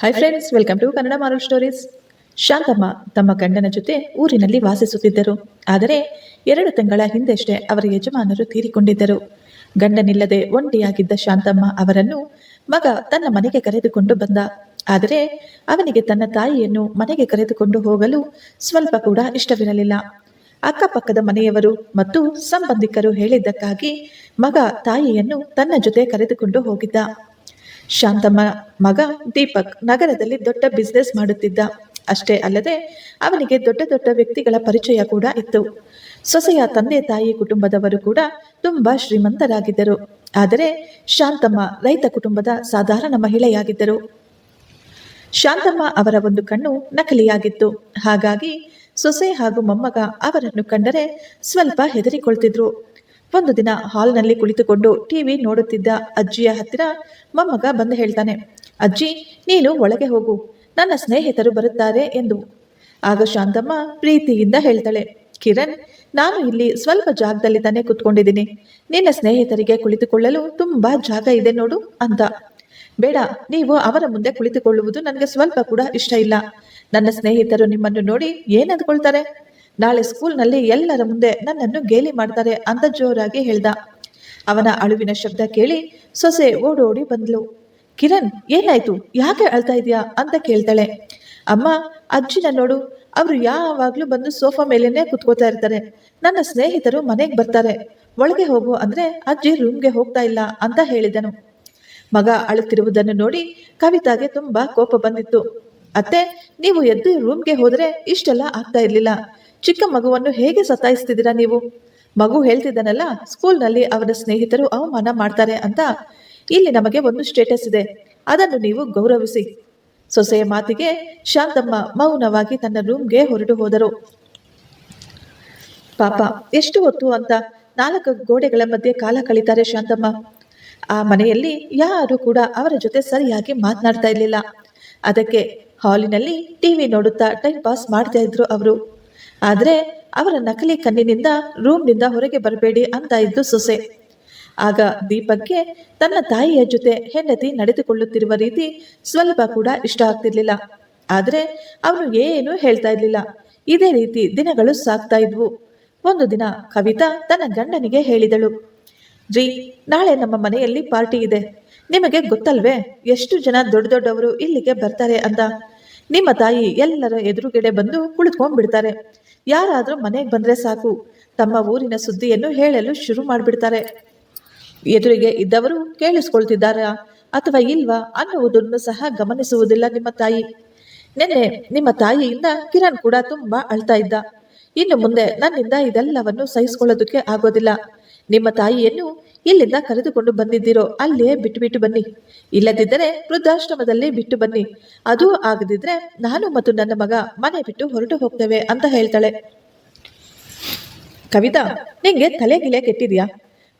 Hi friends welcome to Kannada moral stories Shantamma ತಮ್ಮ ಗಂಡನ ಜೊತೆ ಊರಿನಲ್ಲಿ ವಾಸಿಸುತ್ತಿದ್ದರು. ಆದರೆ ಎರಡು ತಿಂಗಳ ಹಿಂದೆಷ್ಟೇ ಅವರ ಯಜಮಾನರು ತೀರಿಕೊಂಡಿದ್ದರು. ಗಂಡನಿಲ್ಲದೆ ಒಂಟಿಯಾಗಿದ್ದ ಶಾಂತಮ್ಮ ಅವರನ್ನು ಮಗ ತನ್ನ ಮನೆಗೆ ಕರೆದುಕೊಂಡು ಬಂದ. ಆದರೆ ಅವನಿಗೆ ತನ್ನ ತಾಯಿಯನ್ನು ಮನೆಗೆ ಕರೆದುಕೊಂಡು ಹೋಗಲು ಸ್ವಲ್ಪ ಕೂಡ ಇಷ್ಟವಿರಲಿಲ್ಲ. ಅಕ್ಕಪಕ್ಕದ ಮನೆಯವರು ಮತ್ತು ಸಂಬಂಧಿಕರು ಹೇಳಿದ್ದಕ್ಕಾಗಿ ಮಗ ತಾಯಿಯನ್ನು ತನ್ನ ಜೊತೆ ಕರೆದುಕೊಂಡು ಹೋಗಿದ್ದ. ಶಾಂತಮ್ಮ ಮಗ ದೀಪಕ್ ನಗರದಲ್ಲಿ ದೊಡ್ಡ ಬಿಸ್ನೆಸ್ ಮಾಡುತ್ತಿದ್ದ. ಅಷ್ಟೇ ಅಲ್ಲದೆ ಅವನಿಗೆ ದೊಡ್ಡ ದೊಡ್ಡ ವ್ಯಕ್ತಿಗಳ ಪರಿಚಯ ಕೂಡ ಇತ್ತು. ಸೊಸೆಯ ತಂದೆ ತಾಯಿ ಕುಟುಂಬದವರು ಕೂಡ ತುಂಬಾ ಶ್ರೀಮಂತರಾಗಿದ್ದರು. ಆದರೆ ಶಾಂತಮ್ಮ ರೈತ ಕುಟುಂಬದ ಸಾಧಾರಣ ಮಹಿಳೆಯಾಗಿದ್ದರು. ಶಾಂತಮ್ಮ ಅವರ ಒಂದು ಕಣ್ಣು ನಕಲಿಯಾಗಿತ್ತು. ಹಾಗಾಗಿ ಸೊಸೆ ಹಾಗೂ ಮೊಮ್ಮಗ ಅವರನ್ನು ಕಂಡರೆ ಸ್ವಲ್ಪ ಹೆದರಿಕೊಳ್ತಿದ್ರು. ಒಂದು ದಿನ ಹಾಲ್ನಲ್ಲಿ ಕುಳಿತುಕೊಂಡು ಟಿವಿ ನೋಡುತ್ತಿದ್ದ ಅಜ್ಜಿಯ ಹತ್ತಿರ ಮೊಮ್ಮಗ ಬಂದು ಹೇಳ್ತಾನೆ, ಅಜ್ಜಿ, ನೀನು ಒಳಗೆ ಹೋಗು. ನನ್ನ ಸ್ನೇಹಿತರು ಬರುತ್ತಾರೆ ಎಂದು. ಆಗ ಶಾಂತಮ್ಮ ಪ್ರೀತಿಯಿಂದ ಹೇಳ್ತಾಳೆ, ಕಿರಣ್, ನಾನು ಇಲ್ಲಿ ಸ್ವಲ್ಪ ಜಾಗದಲ್ಲಿ ತಾನೇ ಕುತ್ಕೊಂಡಿದ್ದೀನಿ. ನಿನ್ನ ಸ್ನೇಹಿತರಿಗೆ ಕುಳಿತುಕೊಳ್ಳಲು ತುಂಬಾ ಜಾಗ ಇದೆ ನೋಡು ಅಂತ. ಬೇಡ, ನೀವು ಅವರ ಮುಂದೆ ಕುಳಿತುಕೊಳ್ಳುವುದು ನನಗೆ ಸ್ವಲ್ಪ ಕೂಡ ಇಷ್ಟ ಇಲ್ಲ. ನನ್ನ ಸ್ನೇಹಿತರು ನಿಮ್ಮನ್ನು ನೋಡಿ ಏನ್ ಅಂದ್ಕೊಳ್ತಾರೆ? ನಾಳೆ ಸ್ಕೂಲ್ನಲ್ಲಿ ಎಲ್ಲರ ಮುಂದೆ ನನ್ನನ್ನು ಗೇಲಿ ಮಾಡ್ತಾರೆ ಅಂತ ಜೋರಾಗಿ ಹೇಳ್ದ. ಅವನ ಅಳುವಿನ ಶಬ್ದ ಕೇಳಿ ಸೊಸೆ ಓಡೋಡಿ ಬಂದ್ಲು. ಕಿರಣ್, ಏನಾಯ್ತು? ಯಾಕೆ ಅಳ್ತಾ ಇದೀಯಾ? ಅಂತ ಕೇಳ್ತಾಳೆ. ಅಮ್ಮ, ಅಜ್ಜಿನ ನೋಡು, ಅವರು ಯಾವಾಗ್ಲೂ ಬಂದು ಸೋಫಾ ಮೇಲೇನೆ ಕುತ್ಕೋತಾ ಇರ್ತಾರೆ. ನನ್ನ ಸ್ನೇಹಿತರು ಮನೆಗೆ ಬರ್ತಾರೆ. ಒಳಗೆ ಹೋಗು ಅಂದ್ರೆ ಅಜ್ಜಿ ರೂಮ್ಗೆ ಹೋಗ್ತಾ ಇಲ್ಲ ಅಂತ ಹೇಳಿದನು. ಮಗ ಅಳುತ್ತಿರುವುದನ್ನು ನೋಡಿ ಕವಿತಾಗೆ ತುಂಬಾ ಕೋಪ ಬಂದಿತ್ತು. ಅತ್ತೆ, ನೀವು ಎದ್ದು ರೂಮ್ಗೆ ಹೋದ್ರೆ ಇಷ್ಟೆಲ್ಲ ಆಗ್ತಾ ಇರ್ಲಿಲ್ಲ. ಚಿಕ್ಕ ಮಗುವನ್ನು ಹೇಗೆ ಸತಾಯಿಸ್ತಿದ್ದೀರಾ ನೀವು? ಮಗು ಹೇಳ್ತಿದ್ದಾನಲ್ಲ, ಸ್ಕೂಲ್ನಲ್ಲಿ ಅವರ ಸ್ನೇಹಿತರು ಅವಮಾನ ಮಾಡ್ತಾರೆ ಅಂತ. ಇಲ್ಲಿ ನಮಗೆ ಒಂದು ಸ್ಟೇಟಸ್ ಇದೆ. ಅದನ್ನು ನೀವು ಗೌರವಿಸಿ. ಸೊಸೆಯ ಮಾತಿಗೆ ಶಾಂತಮ್ಮ ಮೌನವಾಗಿ ತನ್ನ ರೂಮ್ಗೆ ಹೊರಟು ಹೋದರು. ಪಾಪ, ಎಷ್ಟು ಹೊತ್ತು ಅಂತ. ನಾಲ್ಕು ಗೋಡೆಗಳ ಮಧ್ಯೆ ಕಾಲ ಕಳೀತಾರೆ ಶಾಂತಮ್ಮ. ಆ ಮನೆಯಲ್ಲಿ ಯಾರು ಕೂಡ ಅವರ ಜೊತೆ ಸರಿಯಾಗಿ ಮಾತನಾಡ್ತಾ ಇರಲಿಲ್ಲ. ಅದಕ್ಕೆ ಹಾಲಿನಲ್ಲಿ ಟಿವಿ ನೋಡುತ್ತಾ ಟೈಮ್ ಪಾಸ್ ಮಾಡ್ತಾ ಇದ್ರು ಅವರು. ಆದ್ರೆ ಅವರ ನಕಲಿ ಕಣ್ಣಿನಿಂದ ರೂಮ್ನಿಂದ ಹೊರಗೆ ಬರಬೇಡಿ ಅಂತ ಇದ್ದು ಸೊಸೆ. ಆಗ ದೀಪಕ್ಗೆ ತನ್ನ ತಾಯಿಯ ಜೊತೆ ಹೆಂಡತಿ ನಡೆದುಕೊಳ್ಳುತ್ತಿರುವ ರೀತಿ ಸ್ವಲ್ಪ ಕೂಡ ಇಷ್ಟ ಆಗ್ತಿರ್ಲಿಲ್ಲ. ಆದರೆ ಅವನು ಏನು ಹೇಳ್ತಾ ಇರಲಿಲ್ಲ. ಇದೇ ರೀತಿ ದಿನಗಳು ಸಾಗ್ತಾ ಇದ್ವು. ಒಂದು ದಿನ ಕವಿತಾ ತನ್ನ ಗಂಡನಿಗೆ ಹೇಳಿದಳು ರೀ ನಾಳೆ ನಮ್ಮ ಮನೆಯಲ್ಲಿ ಪಾರ್ಟಿ ಇದೆ. ನಿಮಗೆ ಗೊತ್ತಲ್ವೇ, ಎಷ್ಟು ಜನ ದೊಡ್ಡ ದೊಡ್ಡವರು ಇಲ್ಲಿಗೆ ಬರ್ತಾರೆ ಅಂತ? ನಿಮ್ಮ ತಾಯಿ ಎಲ್ಲರ ಎದುರುಗಡೆ ಬಂದು ಕುಳಿತುಕೊಂಡ್ಬಿಡ್ತಾರೆ. ಯಾರಾದರೂ ಮನೆಗೆ ಬಂದ್ರೆ ಸಾಕು. ತಮ್ಮ ಊರಿನ ಸುದ್ದಿಯನ್ನು ಹೇಳಲು ಶುರು ಮಾಡಿಬಿಡ್ತಾರೆ. ಎದುರಿಗೆ ಇದ್ದವರು ಕೇಳಿಸ್ಕೊಳ್ತಿದ್ದಾರಾ? ಅಥವಾ ಇಲ್ವಾ? ಅನ್ನುವುದನ್ನು ಸಹ ಗಮನಿಸುವುದಿಲ್ಲ ನಿಮ್ಮ ತಾಯಿ. ನಿನ್ನೆ ನಿಮ್ಮ ತಾಯಿಯಿಂದ ಕಿರಣ್ ಕೂಡ ತುಂಬಾ ಅಳ್ತಾ ಇದ್ದ. ಇನ್ನು ಮುಂದೆ ನನ್ನಿಂದ ಇದೆಲ್ಲವನ್ನು ಸಹಿಸಿಕೊಳ್ಳೋದಕ್ಕೆ ಆಗೋದಿಲ್ಲ. ನಿಮ್ಮ ತಾಯಿಯನ್ನು ಇಲ್ಲಿಂದ ಕರೆದುಕೊಂಡು ಬಂದಿದ್ದೀರೋ, ಅಲ್ಲೇ ಬಿಟ್ಟು ಬಿಟ್ಟು ಬನ್ನಿ. ಇಲ್ಲದಿದ್ದರೆ ವೃದ್ಧಾಶ್ರಮದಲ್ಲಿ ಬಿಟ್ಟು ಬನ್ನಿ. ಅದು ಆಗದಿದ್ರೆ ನಾನು ಮತ್ತು ನನ್ನ ಮಗ ಮನೆ ಬಿಟ್ಟು ಹೊರಟು ಹೋಗ್ತೇವೆ ಅಂತ ಹೇಳ್ತಾಳೆ. ಕವಿತಾ, ನಿಂಗೆ ತಲೆಗಿಲೆ ಕೆಟ್ಟಿದ್ಯಾ?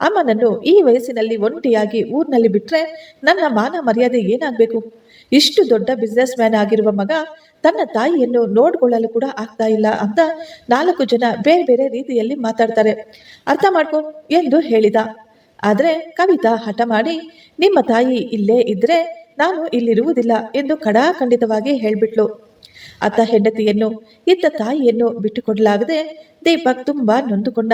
ಅಮ್ಮನನ್ನು ಈ ವಯಸ್ಸಿನಲ್ಲಿ ಒಂಟಿಯಾಗಿ ಊರ್ನಲ್ಲಿ ಬಿಟ್ರೆ ನನ್ನ ಮಾನ ಮರ್ಯಾದೆ ಏನಾಗಬೇಕು? ಇಷ್ಟು ದೊಡ್ಡ ಬಿಸ್ನೆಸ್ ಮ್ಯಾನ್ ಆಗಿರುವ ಮಗ ತನ್ನ ತಾಯಿಯನ್ನು ನೋಡ್ಕೊಳ್ಳಲು ಕೂಡ ಆಗ್ತಾ ಇಲ್ಲ ಅಂತ ನಾಲ್ಕು ಜನ ಬೇರೆ ಬೇರೆ ರೀತಿಯಲ್ಲಿ ಮಾತಾಡ್ತಾರೆ. ಅರ್ಥ ಮಾಡ್ಕೊ ಎಂದು ಹೇಳಿದ. ಆದರೆ ಕವಿತಾ ಹಠ ಮಾಡಿ, ನಿಮ್ಮ ತಾಯಿ ಇಲ್ಲೇ ಇದ್ರೆ ನಾನು ಇಲ್ಲಿರುವುದಿಲ್ಲ ಎಂದು ಖಡಾಖಂಡಿತವಾಗಿ ಹೇಳ್ಬಿಟ್ಲು. ಅತ್ತ ಹೆಂಡತಿಯನ್ನು, ಇತ್ತ ತಾಯಿಯನ್ನು ಬಿಟ್ಟುಕೊಡಲಾಗದೆ ದೀಪಕ್ ತುಂಬಾ ನೊಂದುಕೊಂಡ.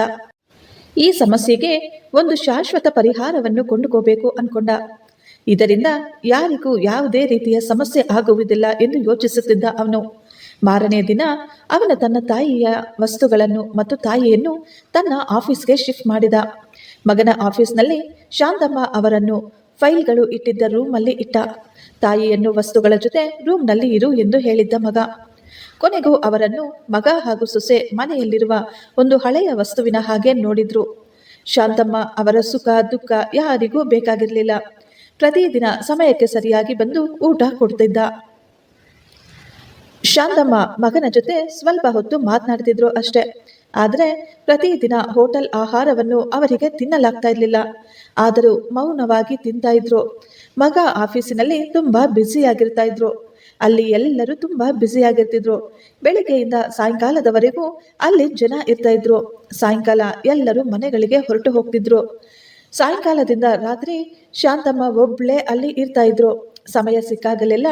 ಈ ಸಮಸ್ಯೆಗೆ ಒಂದು ಶಾಶ್ವತ ಪರಿಹಾರವನ್ನು ಕೊಂಡುಕೋಬೇಕು ಅನ್ಕೊಂಡ. ಇದರಿಂದ ಯಾರಿಗೂ ಯಾವುದೇ ರೀತಿಯ ಸಮಸ್ಯೆ ಆಗುವುದಿಲ್ಲ ಎಂದು ಯೋಚಿಸುತ್ತಿದ್ದ ಅವನು. ಮಾರನೇ ದಿನ ಅವನ ತನ್ನ ತಾಯಿಯ ವಸ್ತುಗಳನ್ನು ಮತ್ತು ತಾಯಿಯನ್ನು ತನ್ನ ಆಫೀಸ್ಗೆ ಶಿಫ್ಟ್ ಮಾಡಿದ. ಮಗನ ಆಫೀಸ್ನಲ್ಲಿ ಶಾಂತಮ್ಮ ಅವರನ್ನು ಫೈಲ್ಗಳು ಇಟ್ಟಿದ್ದ ರೂಮಲ್ಲಿ ಇಟ್ಟ. ತಾಯಿಯನ್ನು ವಸ್ತುಗಳ ಜೊತೆ ರೂಮ್ನಲ್ಲಿ ಇರು ಎಂದು ಹೇಳಿದ್ದ ಮಗ. ಕೊನೆಗೂ ಅವರನ್ನು ಮಗ ಹಾಗೂ ಸೊಸೆ ಮನೆಯಲ್ಲಿರುವ ಒಂದು ಹಳೆಯ ವಸ್ತುವಿನ ಹಾಗೆ ನೋಡಿದ್ರು. ಶಾಂತಮ್ಮ ಅವರ ಸುಖ ದುಃಖ ಯಾರಿಗೂ ಬೇಕಾಗಿರಲಿಲ್ಲ. ಪ್ರತಿದಿನ ಸಮಯಕ್ಕೆ ಸರಿಯಾಗಿ ಬಂದು ಊಟ ಕೊಡ್ತಿದ್ದ. ಶಾಂತಮ್ಮ ಮಗನ ಜೊತೆ ಸ್ವಲ್ಪ ಹೊತ್ತು ಮಾತನಾಡ್ತಿದ್ರು ಅಷ್ಟೇ. ಆದರೆ ಪ್ರತಿದಿನ ಹೋಟೆಲ್ ಆಹಾರವನ್ನು ಅವರಿಗೆ ತಿನ್ನಲಾಗ್ತಾ ಇರಲಿಲ್ಲ. ಆದರೂ ಮೌನವಾಗಿ ತಿಂತಾ ಇದ್ರು. ಮಗ ಆಫೀಸಿನಲ್ಲಿ ತುಂಬಾ ಬ್ಯುಸಿಯಾಗಿರ್ತಾ ಇದ್ರು. ಅಲ್ಲಿ ಎಲ್ಲರೂ ತುಂಬಾ ಬ್ಯುಸಿಯಾಗಿರ್ತಿದ್ರು. ಬೆಳಿಗ್ಗೆಯಿಂದ ಸಾಯಂಕಾಲದವರೆಗೂ ಅಲ್ಲಿ ಜನ ಇರ್ತಾ ಇದ್ರು. ಸಾಯಂಕಾಲ ಎಲ್ಲರೂ ಮನೆಗಳಿಗೆ ಹೊರಟು ಹೋಗ್ತಿದ್ರು. ಸಾಯಂಕಾಲದಿಂದ ರಾತ್ರಿ ಶಾಂತಮ್ಮ ಒಬ್ಳೆ ಅಲ್ಲಿ ಇರ್ತಾ ಇದ್ರು. ಸಮಯ ಸಿಕ್ಕಾಗಲೆಲ್ಲ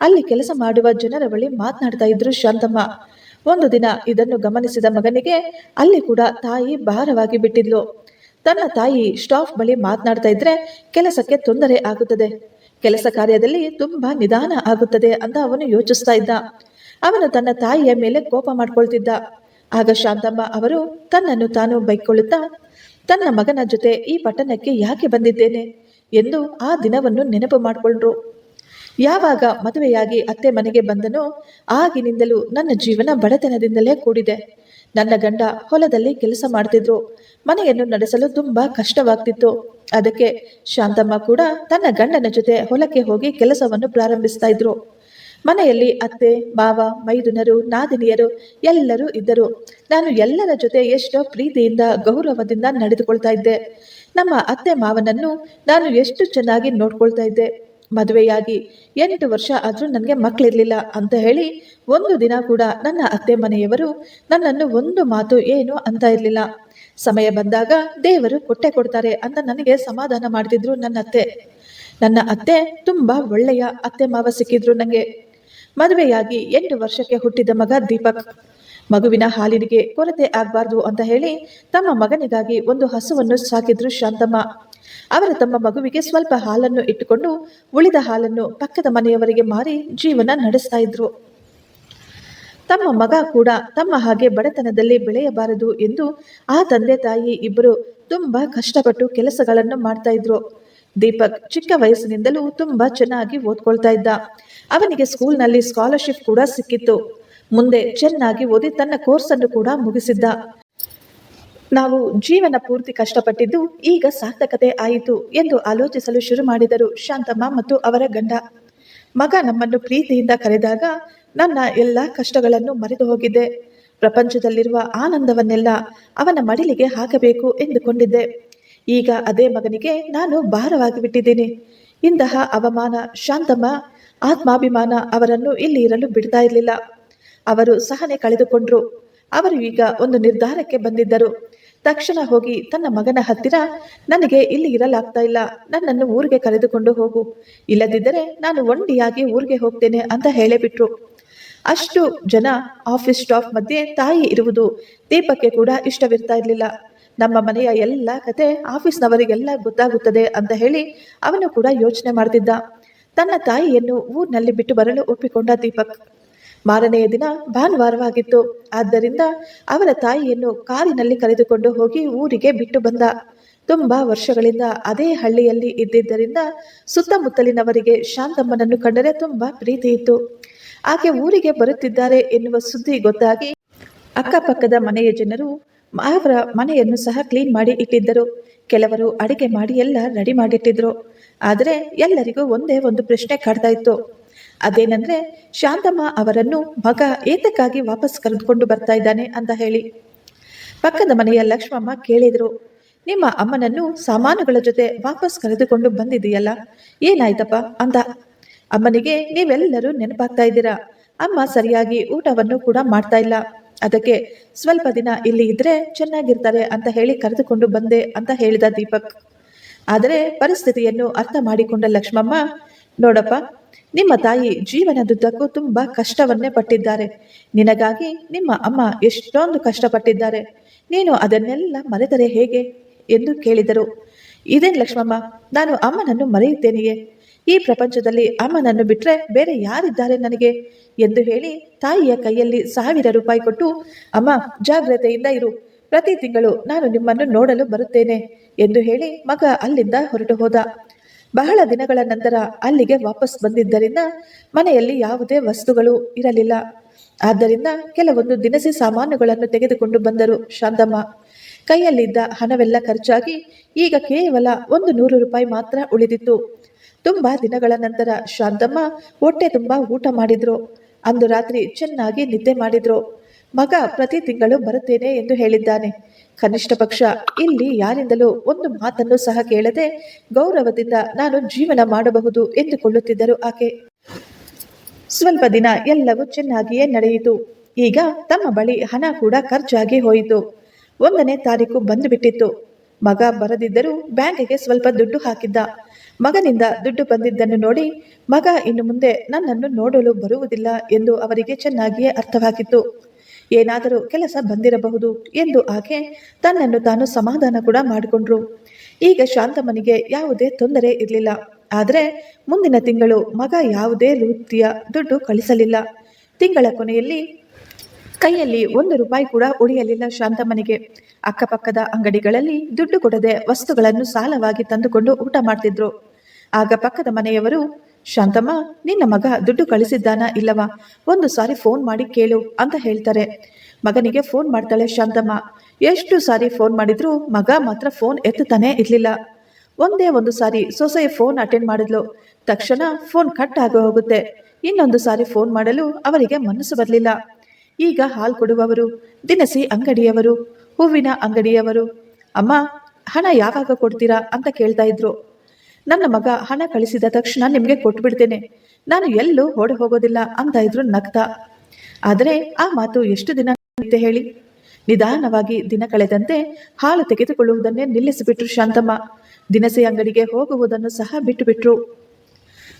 ಅಲ್ಲಿ ಕೆಲಸ ಮಾಡುವ ಜನರ ಬಳಿ ಮಾತನಾಡ್ತಾ ಇದ್ರು ಶಾಂತಮ್ಮ. ಒಂದು ದಿನ ಇದನ್ನು ಗಮನಿಸಿದ ಮಗನಿಗೆ ಅಲ್ಲಿ ಕೂಡ ತಾಯಿ ಭಾರವಾಗಿ ಬಿಟ್ಟಿದ್ಲು. ತನ್ನ ತಾಯಿ ಸ್ಟಾಫ್ ಬಳಿ ಮಾತನಾಡ್ತಾ ಇದ್ರೆ ಕೆಲಸಕ್ಕೆ ತೊಂದರೆ ಆಗುತ್ತದೆ. ಕೆಲಸ ಕಾರ್ಯದಲ್ಲಿ ತುಂಬಾ ನಿಧಾನ ಆಗುತ್ತದೆ ಅಂತ ಅವನು ಯೋಚಿಸ್ತಾ ಇದ್ದ. ಅವನು ತನ್ನ ತಾಯಿಯ ಮೇಲೆ ಕೋಪ ಮಾಡ್ಕೊಳ್ತಿದ್ದ. ಆಗ ಶಾಂತಮ್ಮ ಅವರು ತನ್ನನ್ನು ತಾನು ಬೈಕೊಳ್ಳುತ್ತಾ ತನ್ನ ಮಗನ ಜೊತೆ ಈ ಪಟ್ಟಣಕ್ಕೆ ಯಾಕೆ ಬಂದಿದ್ದೇನೆ ಎಂದು ಆ ದಿನವನ್ನು ನೆನಪು ಮಾಡಿಕೊಂಡ್ರು. ಯಾವಾಗ ಮದುವೆಯಾಗಿ ಅತ್ತೆ ಮನೆಗೆ ಬಂದನೋ ಆಗಿನಿಂದಲೂ ನನ್ನ ಜೀವನ ಬಡತನದಿಂದಲೇ ಕೂಡಿದೆ. ನನ್ನ ಗಂಡ ಹೊಲದಲ್ಲಿ ಕೆಲಸ ಮಾಡ್ತಿದ್ರು. ಮನೆಯನ್ನು ನಡೆಸಲು ತುಂಬಾ ಕಷ್ಟವಾಗ್ತಿತ್ತು. ಅದಕ್ಕೆ ಶಾಂತಮ್ಮ ಕೂಡ ತನ್ನ ಗಂಡನ ಜೊತೆ ಹೊಲಕ್ಕೆ ಹೋಗಿ ಕೆಲಸವನ್ನು ಪ್ರಾರಂಭಿಸ್ತಾ ಇದ್ರು. ಮನೆಯಲ್ಲಿ ಅತ್ತೆ, ಮಾವ, ಮೈದುನರು, ನಾದಿನಿಯರು ಎಲ್ಲರೂ ಇದ್ದರು. ನಾನು ಎಲ್ಲರ ಜೊತೆ ಎಷ್ಟೋ ಪ್ರೀತಿಯಿಂದ, ಗೌರವದಿಂದ ನಡೆದುಕೊಳ್ತಾ ಇದ್ದೆ. ನಮ್ಮ ಅತ್ತೆ ಮಾವನನ್ನು ನಾನು ಎಷ್ಟು ಚೆನ್ನಾಗಿ ನೋಡ್ಕೊಳ್ತಾ ಇದ್ದೆ. ಮದುವೆಯಾಗಿ ಎಂಟು ವರ್ಷ ಆದರೂ ನನಗೆ ಮಕ್ಕಳಿರಲಿಲ್ಲ ಅಂತ ಹೇಳಿ ಒಂದು ದಿನ ಕೂಡ ನನ್ನ ಅತ್ತೆ ಮನೆಯವರು ನನ್ನನ್ನು ಒಂದು ಮಾತು ಏನು ಅಂತ ಇರಲಿಲ್ಲ. ಸಮಯ ಬಂದಾಗ ದೇವರು ಕೊಟ್ಟೆ ಕೊಡ್ತಾರೆ ಅಂತ ನನಗೆ ಸಮಾಧಾನ ಮಾಡ್ತಿದ್ರು ನನ್ನ ಅತ್ತೆ. ನನ್ನ ಅತ್ತೆ ತುಂಬಾ ಒಳ್ಳೆಯ ಅತ್ತೆ ಮಾವ ಸಿಕ್ಕಿದ್ರು ನನಗೆ ಮದುವೆಯಾಗಿ ಎಂಟು ವರ್ಷಕ್ಕೆ ಹುಟ್ಟಿದ ಮಗ ದೀಪಕ್. ಮಗುವಿನ ಹಾಲಿನಿಗೆ ಕೊರತೆ ಆಗಬಾರ್ದು ಅಂತ ಹೇಳಿ ತಮ್ಮ ಮಗನಿಗಾಗಿ ಒಂದು ಹಸುವನ್ನು ಸಾಕಿದ್ರು ಶಾಂತಮ್ಮ. ಅವರು ತಮ್ಮ ಮಗುವಿಗೆ ಸ್ವಲ್ಪ ಹಾಲನ್ನು ಇಟ್ಟುಕೊಂಡು ಉಳಿದ ಹಾಲನ್ನು ಪಕ್ಕದ ಮನೆಯವರಿಗೆ ಮಾರಿ ಜೀವನ ನಡೆಸ್ತಾ ಇದ್ರು. ತಮ್ಮ ಮಗ ಕೂಡ ತಮ್ಮ ಹಾಗೆ ಬಡತನದಲ್ಲಿ ಬೆಳೆಯಬಾರದು ಎಂದು ಆ ತಂದೆ ತಾಯಿ ಇಬ್ಬರು ತುಂಬಾ ಕಷ್ಟಪಟ್ಟು ಕೆಲಸಗಳನ್ನು ಮಾಡ್ತಾ ಇದ್ರು. ದೀಪಕ್ ಚಿಕ್ಕ ವಯಸ್ಸಿನಿಂದಲೂ ತುಂಬಾ ಚೆನ್ನಾಗಿ ಓದ್ಕೊಳ್ತಾ ಇದ್ದ. ಅವನಿಗೆ ಸ್ಕೂಲ್ನಲ್ಲಿ ಸ್ಕಾಲರ್ಶಿಪ್ ಕೂಡ ಸಿಕ್ಕಿತ್ತು. ಮುಂದೆ ಚೆನ್ನಾಗಿ ಓದಿ ತನ್ನ ಕೋರ್ಸ್ ಅನ್ನು ಕೂಡ ಮುಗಿಸಿದ್ದ. ನಾವು ಜೀವನ ಪೂರ್ತಿ ಕಷ್ಟಪಟ್ಟಿದ್ದು ಈಗ ಸಾರ್ಥಕತೆ ಆಯಿತು ಎಂದು ಆಲೋಚಿಸಲು ಶುರು ಮಾಡಿದರು ಶಾಂತಮ್ಮ ಮತ್ತು ಅವರ ಗಂಡ. ಮಗ ನಮ್ಮನ್ನು ಪ್ರೀತಿಯಿಂದ ಕರೆದಾಗ ನನ್ನ ಎಲ್ಲ ಕಷ್ಟಗಳನ್ನು ಮರೆತು ಹೋಗಿದ್ದೆ. ಪ್ರಪಂಚದಲ್ಲಿರುವ ಆನಂದವನ್ನೆಲ್ಲ ಅವನ ಮಡಿಲಿಗೆ ಹಾಕಬೇಕು ಎಂದುಕೊಂಡಿದ್ದೆ. ಈಗ ಅದೇ ಮಗನಿಗೆ ನಾನು ಭಾರವಾಗಿ ಬಿಟ್ಟಿದ್ದೀನಿ. ಇಂತಹ ಅವಮಾನ ಶಾಂತಮ್ಮ ಆತ್ಮಾಭಿಮಾನ ಅವರನ್ನು ಇಲ್ಲಿ ಇರಲು ಬಿಡ್ತಾ ಇರಲಿಲ್ಲ. ಅವರು ಸಹನೆ ಕಳೆದುಕೊಂಡ್ರು. ಅವರು ಈಗ ಒಂದು ನಿರ್ಧಾರಕ್ಕೆ ಬಂದಿದ್ದರು. ತಕ್ಷಣ ಹೋಗಿ ತನ್ನ ಮಗನ ಹತ್ತಿರ, ನನಗೆ ಇಲ್ಲಿ ಇರಲಾಗ್ತಾ ಇಲ್ಲ. ನನ್ನನ್ನು ಊರಿಗೆ ಕರೆದುಕೊಂಡು ಹೋಗು. ಇಲ್ಲದಿದ್ದರೆ ನಾನು ಒಂಟಿಯಾಗಿ ಊರಿಗೆ ಹೋಗ್ತೇನೆ ಅಂತ ಹೇಳಿಬಿಟ್ರು. ಅಷ್ಟು ಜನ ಆಫೀಸ್ ಸ್ಟಾಫ್ ಮಧ್ಯೆ ತಾಯಿ ಇರುವುದು ದೀಪಕ್ಕೆ ಕೂಡ ಇಷ್ಟವಿರ್ತಾ ಇರಲಿಲ್ಲ. ನಮ್ಮ ಮನೆಯ ಎಲ್ಲ ಕತೆ ಆಫೀಸ್ನವರಿಗೆಲ್ಲ ಗೊತ್ತಾಗುತ್ತದೆ ಅಂತ ಹೇಳಿ ಅವನು ಕೂಡ ಯೋಚನೆ ಮಾಡ್ತಿದ್ದ. ತನ್ನ ತಾಯಿಯನ್ನು ಊರಿನಲ್ಲಿ ಬಿಟ್ಟು ಬರಲು ಒಪ್ಪಿಕೊಂಡ ದೀಪಕ್. ಮಾರನೆಯ ದಿನ ಭಾನುವಾರವಾಗಿತ್ತು. ಆದ್ದರಿಂದ ಅವರ ತಾಯಿಯನ್ನು ಕಾರಿನಲ್ಲಿ ಕರೆದುಕೊಂಡು ಹೋಗಿ ಊರಿಗೆ ಬಿಟ್ಟು ಬಂದ. ತುಂಬಾ ವರ್ಷಗಳಿಂದ ಅದೇ ಹಳ್ಳಿಯಲ್ಲಿ ಇದ್ದಿದ್ದರಿಂದ ಸುತ್ತಮುತ್ತಲಿನವರಿಗೆ ಶಾಂತಮ್ಮನನ್ನು ಕಂಡರೆ ತುಂಬಾ ಪ್ರೀತಿ ಇತ್ತು. ಆಕೆ ಊರಿಗೆ ಬರುತ್ತಿದ್ದಾರೆ ಎನ್ನುವ ಸುದ್ದಿ ಗೊತ್ತಾಗಿ ಅಕ್ಕಪಕ್ಕದ ಮನೆಯ ಜನರು ಅವರ ಮನೆಯನ್ನು ಸಹ ಕ್ಲೀನ್ ಮಾಡಿ ಇಟ್ಟಿದ್ದರು. ಕೆಲವರು ಅಡಿಗೆ ಮಾಡಿ ಎಲ್ಲ ರೆಡಿ ಮಾಡಿಟ್ಟಿದ್ರು. ಆದರೆ ಎಲ್ಲರಿಗೂ ಒಂದೇ ಒಂದು ಪ್ರಶ್ನೆ ಕಾಡ್ತಾ ಇತ್ತು. ಅದೇನಂದ್ರೆ, ಶಾಂತಮ್ಮ ಅವರನ್ನು ಮಗ ಏತಕ್ಕಾಗಿ ವಾಪಸ್ ಕರೆದುಕೊಂಡು ಬರ್ತಾ ಇದ್ದಾನೆ ಅಂತ ಹೇಳಿ. ಪಕ್ಕದ ಮನೆಯ ಲಕ್ಷ್ಮಮ್ಮ ಕೇಳಿದ್ರು, ನಿಮ್ಮ ಅಮ್ಮನನ್ನು ಸಾಮಾನುಗಳ ಜೊತೆ ವಾಪಸ್ ಕರೆದುಕೊಂಡು ಬಂದಿದೆಯಲ್ಲ ಏನಾಯ್ತಪ್ಪ ಅಂತ. ಅಮ್ಮನಿಗೆ, ನೀವೆಲ್ಲರೂ ನೆನಪಾಗ್ತಾ ಇದ್ದೀರಾ, ಅಮ್ಮ ಸರಿಯಾಗಿ ಊಟವನ್ನು ಕೂಡ ಮಾಡ್ತಾ ಇಲ್ಲ. ಅದಕ್ಕೆ ಸ್ವಲ್ಪ ದಿನ ಇಲ್ಲಿ ಇದ್ರೆ ಚೆನ್ನಾಗಿರ್ತಾರೆ ಅಂತ ಹೇಳಿ ಕರೆದುಕೊಂಡು ಬಂದೆ ಅಂತ ಹೇಳಿದ ದೀಪಕ್. ಆದರೆ ಪರಿಸ್ಥಿತಿಯನ್ನು ಅರ್ಥ ಮಾಡಿಕೊಂಡ ಲಕ್ಷ್ಮಮ್ಮ, ನೋಡಪ್ಪ, ನಿಮ್ಮ ತಾಯಿ ಜೀವನದುದ್ದಕ್ಕೂ ತುಂಬಾ ಕಷ್ಟವನ್ನೇ ಪಟ್ಟಿದ್ದಾರೆ. ನಿನಗಾಗಿ ನಿಮ್ಮ ಅಮ್ಮ ಎಷ್ಟೊಂದು ಕಷ್ಟಪಟ್ಟಿದ್ದಾರೆ. ನೀನು ಅದನ್ನೆಲ್ಲ ಮರೆತರೆ ಹೇಗೆ? ಎಂದು ಕೇಳಿದರು. ಇದೇನ್ ಲಕ್ಷ್ಮಮ್ಮ, ನಾನು ಅಮ್ಮನನ್ನು ಮರೆಯುತ್ತೇನೆಯೇ? ಈ ಪ್ರಪಂಚದಲ್ಲಿ ಅಮ್ಮನನ್ನು ಬಿಟ್ಟರೆ ಬೇರೆ ಯಾರಿದ್ದಾರೆ ನನಗೆ? ಎಂದು ಹೇಳಿ ತಾಯಿಯ ಕೈಯಲ್ಲಿ ಸಾವಿರ ರೂಪಾಯಿ ಕೊಟ್ಟು, ಅಮ್ಮ, ಜಾಗ್ರತೆಯಿಂದ ಇರು. ಪ್ರತಿ ತಿಂಗಳು ನಾನು ನಿಮ್ಮನ್ನು ನೋಡಲು ಬರುತ್ತೇನೆ, ಎಂದು ಹೇಳಿ ಮಗ ಅಲ್ಲಿಂದ ಹೊರಟು ಬಹಳ ದಿನಗಳ ನಂತರ ಅಲ್ಲಿಗೆ ವಾಪಸ್ ಬಂದಿದ್ದರಿಂದ ಮನೆಯಲ್ಲಿ ಯಾವುದೇ ವಸ್ತುಗಳು ಇರಲಿಲ್ಲ. ಆದ್ದರಿಂದ ಕೆಲವೊಂದು ದಿನಸಿ ಸಾಮಾನುಗಳನ್ನು ತೆಗೆದುಕೊಂಡು ಬಂದರು ಶಾಂತಮ್ಮ. ಕೈಯಲ್ಲಿದ್ದ ಹಣವೆಲ್ಲ ಖರ್ಚಾಗಿ ಈಗ ಕೇವಲ ಒಂದು ನೂರು ರೂಪಾಯಿ ಮಾತ್ರ ಉಳಿದಿತ್ತು. ತುಂಬಾ ದಿನಗಳ ನಂತರ ಶಾಂತಮ್ಮ ಹೊಟ್ಟೆ ತುಂಬಾ ಊಟ ಮಾಡಿದ್ರು. ಅಂದು ರಾತ್ರಿ ಚೆನ್ನಾಗಿ ನಿದ್ದೆ ಮಾಡಿದ್ರು. ಮಗ ಪ್ರತಿ ತಿಂಗಳು ಬರುತ್ತೇನೆ ಎಂದು ಹೇಳಿದ್ದಾನೆ. ಕನಿಷ್ಠ ಪಕ್ಷ, ಇಲ್ಲಿ ಯಾರಿಂದಲೂ ಒಂದು ಮಾತನ್ನು ಸಹ ಕೇಳದೆ ಗೌರವದಿಂದ ನಾನು ಜೀವನ ಮಾಡಬಹುದು ಎಂದುಕೊಳ್ಳುತ್ತಿದ್ದರು ಆಕೆ. ಸ್ವಲ್ಪ ದಿನ ಎಲ್ಲವೂ ಚೆನ್ನಾಗಿಯೇ ನಡೆಯಿತು. ಈಗ ತಮ್ಮ ಬಳಿ ಹಣ ಕೂಡ ಖರ್ಚಾಗಿ ಹೋಯಿತು. ಒಂದನೇ ತಾರೀಕು ಬಂದು ಬಿಟ್ಟಿತ್ತು ಮಗ ಬರದಿದ್ದರೂ ಬ್ಯಾಂಕಿಗೆ ಸ್ವಲ್ಪ ದುಡ್ಡು ಹಾಕಿದ್ದ. ಮಗನಿಂದ ದುಡ್ಡು ಬಂದಿದ್ದನ್ನು ನೋಡಿ, ಮಗ ಇನ್ನು ಮುಂದೆ ನನ್ನನ್ನು ನೋಡಲು ಬರುವುದಿಲ್ಲ ಎಂದು ಅವರಿಗೆ ಚೆನ್ನಾಗಿಯೇ ಅರ್ಥವಾಗಿತ್ತು. ಏನಾದರೂ ಕೆಲಸ ಬಂದಿರಬಹುದು ಎಂದು ಆಕೆ ತನ್ನನ್ನು ತಾನು ಸಮಾಧಾನ ಕೂಡ ಮಾಡಿಕೊಂಡ್ರು. ಈಗ ಶಾಂತಮ್ಮನಿಗೆ ಯಾವುದೇ ತೊಂದರೆ ಇರಲಿಲ್ಲ. ಆದರೆ ಮುಂದಿನ ತಿಂಗಳು ಮಗ ಯಾವುದೇ ರೀತಿಯ ದುಡ್ಡು ಕಳಿಸಲಿಲ್ಲ. ತಿಂಗಳ ಕೊನೆಯಲ್ಲಿ ಕೈಯಲ್ಲಿ ಒಂದು ರೂಪಾಯಿ ಕೂಡ ಉಳಿಯಲಿಲ್ಲ ಶಾಂತಮ್ಮನಿಗೆ. ಅಕ್ಕಪಕ್ಕದ ಅಂಗಡಿಗಳಲ್ಲಿ ದುಡ್ಡು ಕೊಡದೆ ವಸ್ತುಗಳನ್ನು ಸಾಲವಾಗಿ ತಂದುಕೊಂಡು ಊಟ ಮಾಡ್ತಿದ್ರು. ಆಗ ಪಕ್ಕದ ಮನೆಯವರು, ಶಾಂತಮ್ಮ, ನಿನ್ನ ಮಗ ದುಡ್ಡು ಕಳಿಸಿದ್ದಾನ ಇಲ್ಲವಾ? ಒಂದು ಸಾರಿ ಫೋನ್ ಮಾಡಿ ಕೇಳು ಅಂತ ಹೇಳ್ತಾರೆ. ಮಗನಿಗೆ ಫೋನ್ ಮಾಡ್ತಾಳೆ ಶಾಂತಮ್ಮ. ಎಷ್ಟು ಸಾರಿ ಫೋನ್ ಮಾಡಿದ್ರು ಮಗ ಮಾತ್ರ ಫೋನ್ ಎತ್ತುತ್ತಾನೆ ಇರಲಿಲ್ಲ. ಒಂದೇ ಒಂದು ಸಾರಿ ಸೊಸೆಯ ಫೋನ್ ಅಟೆಂಡ್ ಮಾಡಿದ್ಲು. ತಕ್ಷಣ ಫೋನ್ ಕಟ್ ಆಗಿ ಹೋಗುತ್ತೆ ಇನ್ನೊಂದು ಸಾರಿ ಫೋನ್ ಮಾಡಲು ಅವರಿಗೆ ಮನಸ್ಸು ಬರಲಿಲ್ಲ. ಈಗ ಹಾಲು ಕೊಡುವವರು, ದಿನಸಿ ಅಂಗಡಿಯವರು, ಹೂವಿನ ಅಂಗಡಿಯವರು. ಅಮ್ಮ, ಹಣ ಯಾವಾಗ ಕೊಡ್ತೀರಾ ಅಂತ ಕೇಳ್ತಾ ಇದ್ರು. ನನ್ನ ಮಗ ಹಣ ಕಳಿಸಿದ ತಕ್ಷಣ ನಿಮಗೆ ಕೊಟ್ಬಿಡ್ತೇನೆ. ನಾನು ಎಲ್ಲೂ ಓಡಿ ಹೋಗೋದಿಲ್ಲ ಅಂತ ಇದ್ರು ನಗ್ತಾ. ಆದರೆ ಆ ಮಾತು ಎಷ್ಟು ದಿನ ಹೇಳಿ? ನಿಧಾನವಾಗಿ ದಿನ ಕಳೆದಂತೆ ಹಾಲು ತೆಗೆದುಕೊಳ್ಳುವುದನ್ನೇ ನಿಲ್ಲಿಸಿಬಿಟ್ರು ಶಾಂತಮ್ಮ. ದಿನಸಿ ಅಂಗಡಿಗೆ ಹೋಗುವುದನ್ನು ಸಹ ಬಿಟ್ಟುಬಿಟ್ರು.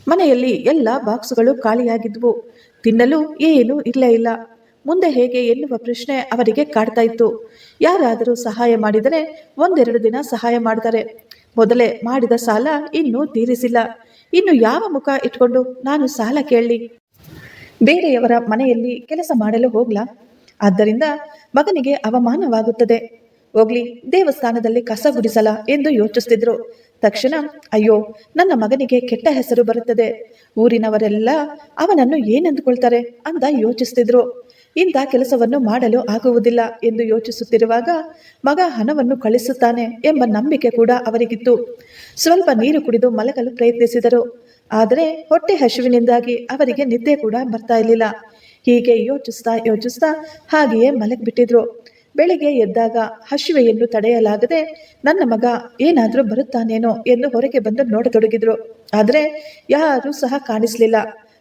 ಮನೆಯಲ್ಲಿ ಎಲ್ಲ ಬಾಕ್ಸ್ಗಳು ಖಾಲಿಯಾಗಿದ್ವು. ತಿನ್ನಲು ಏನೂ ಇರಲೇ ಇಲ್ಲ. ಮುಂದೆ ಹೇಗೆ ಎನ್ನುವ ಪ್ರಶ್ನೆ ಅವರಿಗೆ ಕಾಡ್ತಾ ಇತ್ತು. ಯಾರಾದರೂ ಸಹಾಯ ಮಾಡಿದರೆ ಒಂದೆರಡು ದಿನ ಸಹಾಯ ಮಾಡ್ತಾರೆ. ಮೊದಲೇ ಮಾಡಿದ ಸಾಲ ಇನ್ನೂ ತೀರಿಸಿಲ್ಲ. ಇನ್ನು ಯಾವ ಮುಖ ಇಟ್ಕೊಂಡು ನಾನು ಸಾಲ ಕೇಳಲಿ ಬೇರೆಯವರ ಮನೆಯಲ್ಲಿ ಕೆಲಸ ಮಾಡಲು ಹೋಗ್ಲಾ? ಆದ್ದರಿಂದ ಮಗನಿಗೆ ಅವಮಾನವಾಗುತ್ತದೆ. ಹೋಗ್ಲಿ, ದೇವಸ್ಥಾನದಲ್ಲಿ ಕಸ ಗುಡಿಸಲ ಎಂದು ಯೋಚಿಸ್ತಿದ್ರು. ತಕ್ಷಣ, ಅಯ್ಯೋ, ನನ್ನ ಮಗನಿಗೆ ಕೆಟ್ಟ ಹೆಸರು ಬರುತ್ತದೆ. ಊರಿನವರೆಲ್ಲ ಅವನನ್ನು ಏನಂದುಕೊಳ್ತಾರೆ ಅಂತ ಯೋಚಿಸ್ತಿದ್ರು. ಇಂಥ ಕೆಲಸವನ್ನು ಮಾಡಲು ಆಗುವುದಿಲ್ಲ ಎಂದು ಯೋಚಿಸುತ್ತಿರುವಾಗ ಮಗ ಹಣವನ್ನು ಕಳಿಸುತ್ತಾನೆ ಎಂಬ ನಂಬಿಕೆ ಕೂಡ ಅವರಿಗಿತ್ತು. ಸ್ವಲ್ಪ ನೀರು ಕುಡಿದು ಮಲಗಲು ಪ್ರಯತ್ನಿಸಿದರು. ಆದರೆ ಹೊಟ್ಟೆ ಹಸಿವಿನಿಂದಾಗಿ ಅವರಿಗೆ ನಿದ್ದೆ ಕೂಡ ಬರ್ತಾ ಇರಲಿಲ್ಲ. ಹೀಗೆ ಯೋಚಿಸ್ತಾ ಯೋಚಿಸ್ತಾ ಹಾಗೆಯೇ ಮಲಗಿಬಿಟ್ಟಿದ್ರು. ಬೆಳಿಗ್ಗೆ ಎದ್ದಾಗ ಹಸಿವೆಯನ್ನು ತಡೆಯಲಾಗದೆ ನನ್ನ ಮಗ ಏನಾದರೂ ಬರುತ್ತಾನೇನೋ ಎಂದು ಹೊರಗೆ ಬಂದು ನೋಡತೊಡಗಿದ್ರು. ಆದರೆ ಯಾರೂ ಸಹ ಕಾಣಿಸಲಿಲ್ಲ.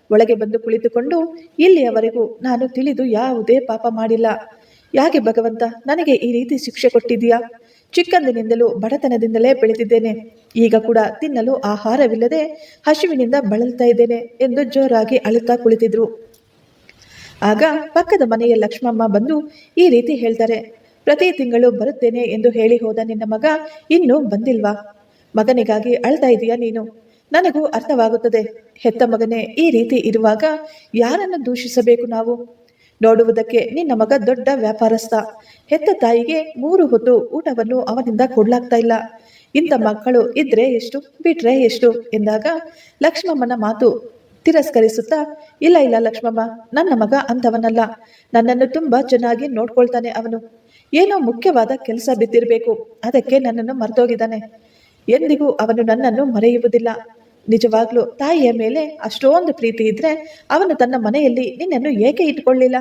ಒಳಗೆ ಬಂದು ಕುಳಿತುಕೊಂಡು ಇಲ್ಲಿಯವರೆಗೂ ನಾನು ತಿಳಿದು ಯಾವುದೇ ಪಾಪ ಮಾಡಿಲ್ಲ. ಯಾಕೆ ಭಗವಂತ, ನನಗೆ ಈ ರೀತಿ ಶಿಕ್ಷೆ ಕೊಟ್ಟಿದೀಯಾ ಚಿಕ್ಕಂದಿನಿಂದಲೂ ಬಡತನದಿಂದಲೇ ಬೆಳೆದಿದ್ದೇನೆ. ಈಗ ಕೂಡ ತಿನ್ನಲು ಆಹಾರವಿಲ್ಲದೆ ಹಸಿವಿನಿಂದ ಬಳಲ್ತಾ ಇದ್ದೇನೆ, ಎಂದು ಜೋರಾಗಿ ಅಳುತ್ತಾ ಕುಳಿತಿದ್ರು. ಆಗ ಪಕ್ಕದ ಮನೆಯ ಲಕ್ಷ್ಮಮ್ಮ ಬಂದು ಈ ರೀತಿ ಹೇಳ್ತಾರೆ, ಪ್ರತಿ ತಿಂಗಳು ಬರುತ್ತೇನೆ ಎಂದು ಹೇಳಿ ಹೋದ ನಿನ್ನ ಮಗ ಇನ್ನೂ ಬಂದಿಲ್ವಾ? ಮಗನಿಗಾಗಿ ಅಳ್ತಾ ಇದೀಯಾ ನೀನು? ನನಗೂ ಅರ್ಥವಾಗುತ್ತದೆ. ಹೆತ್ತ ಮಗನೇ, ಈ ರೀತಿ ಇರುವಾಗ ಯಾರನ್ನು ದೂಷಿಸಬೇಕು ನಾವು? ನೋಡುವುದಕ್ಕೆ ನಿನ್ನ ಮಗ ದೊಡ್ಡ ವ್ಯಾಪಾರಸ್ಥ. ಹೆತ್ತ ತಾಯಿಗೆ ಮೂರು ಹೊತ್ತು ಊಟವನ್ನು ಅವನಿಂದ ಕೊಡ್ಲಾಗ್ತಾ ಇಲ್ಲ. ಇಂಥ ಮಕ್ಕಳು ಇದ್ರೆ ಎಷ್ಟು, ಬಿಟ್ರೆ ಎಷ್ಟು? ಎಂದಾಗ ಲಕ್ಷ್ಮಮ್ಮನ ಮಾತು ತಿರಸ್ಕರಿಸುತ್ತಾ, ಇಲ್ಲ ಇಲ್ಲ ಲಕ್ಷ್ಮಮ್ಮ, ನನ್ನ ಮಗ ಅಂತವನಲ್ಲ ನನ್ನನ್ನು ತುಂಬಾ ಚೆನ್ನಾಗಿ ನೋಡ್ಕೊಳ್ತಾನೆ ಅವನು. ಏನೋ ಮುಖ್ಯವಾದ ಕೆಲಸ ಬಿದ್ದಿರಬೇಕು. ಅದಕ್ಕೆ ನನ್ನನ್ನು ಮರೆತೋಗಿದ್ದಾನೆ. ಎಂದಿಗೂ ಅವನು ನನ್ನನ್ನು ಮರೆಯುವುದಿಲ್ಲ. ನಿಜವಾಗ್ಲೂ ತಾಯಿಯ ಮೇಲೆ ಅಷ್ಟೊಂದು ಪ್ರೀತಿ ಇದ್ರೆ ಅವನು ತನ್ನ ಮನೆಯಲ್ಲಿ ನಿನ್ನನ್ನು ಏಕೆ ಇಟ್ಕೊಳ್ಳಿಲ್ಲ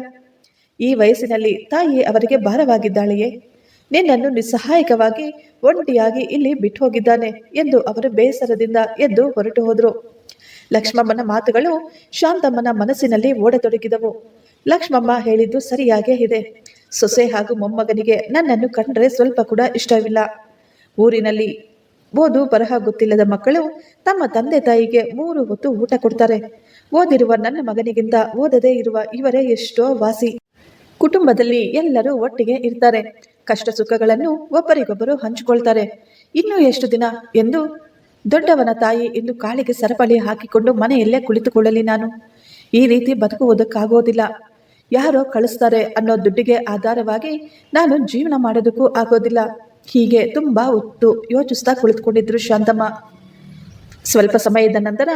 ಈ ವಯಸ್ಸಿನಲ್ಲಿ ತಾಯಿ ಅವರಿಗೆ ಭಾರವಾಗಿದ್ದಾಳೆಯೇ? ನಿನ್ನನ್ನು ನಿಸ್ಸಹಾಯಕವಾಗಿ ಒಂಟಿಯಾಗಿ ಇಲ್ಲಿ ಬಿಟ್ಟು ಹೋಗಿದ್ದಾನೆ ಎಂದು ಅವರು ಬೇಸರದಿಂದ ಎದ್ದು ಹೊರಟು ಹೋದರು. ಲಕ್ಷ್ಮಮ್ಮನ ಮಾತುಗಳು ಶಾಂತಮ್ಮನ ಮನಸ್ಸಿನಲ್ಲಿ ಓಡತೊಡಗಿದವು. ಲಕ್ಷ್ಮಮ್ಮ ಹೇಳಿದ್ದು ಸರಿಯಾಗೇ ಇದೆ. ಸೊಸೆ ಹಾಗೂ ಮೊಮ್ಮಗನಿಗೆ ನನ್ನನ್ನು ಕಂಡ್ರೆ ಸ್ವಲ್ಪ ಕೂಡ ಇಷ್ಟವಿಲ್ಲ. ಊರಿನಲ್ಲಿ ಓದು ಬರಹ ಗೊತ್ತಿಲ್ಲದ ಮಕ್ಕಳು ತಮ್ಮ ತಂದೆ ತಾಯಿಗೆ ಮೂರು ಹೊತ್ತು ಊಟ ಕೊಡ್ತಾರೆ. ಓದಿರುವ ನನ್ನ ಮಗನಿಗಿಂತ ಓದದೇ ಇರುವ ಇವರೇ ಎಷ್ಟೋ ವಾಸಿ. ಕುಟುಂಬದಲ್ಲಿ ಎಲ್ಲರೂ ಒಟ್ಟಿಗೆ ಇರ್ತಾರೆ. ಕಷ್ಟ ಸುಖಗಳನ್ನು ಒಬ್ಬರಿಗೊಬ್ಬರು ಹಂಚಿಕೊಳ್ತಾರೆ. ಇನ್ನೂ ಎಷ್ಟು ದಿನ ಎಂದು ದೊಡ್ಡವನ ತಾಯಿ ಎಂದು ಕಾಳಿಗೆ ಸರಪಳಿ ಹಾಕಿಕೊಂಡು ಮನೆಯಲ್ಲೇ ಕುಳಿತುಕೊಳ್ಳಲಿ ನಾನು. ಈ ರೀತಿ ಬದುಕುವುದಕ್ಕಾಗೋದಿಲ್ಲ. ಯಾರೋ ಕಳಿಸ್ತಾರೆ ಅನ್ನೋ ದುಡ್ಡಿಗೆ ಆಧಾರವಾಗಿ ನಾನು ಜೀವನ ಮಾಡೋದಕ್ಕೂ ಆಗೋದಿಲ್ಲ. ಹೀಗೆ ತುಂಬಾ ಹೊತ್ತು ಯೋಚಿಸ್ತಾ ಕುಳಿತುಕೊಂಡಿದ್ರು ಶಾಂತಮ್ಮ. ಸ್ವಲ್ಪ ಸಮಯದ ನಂತರ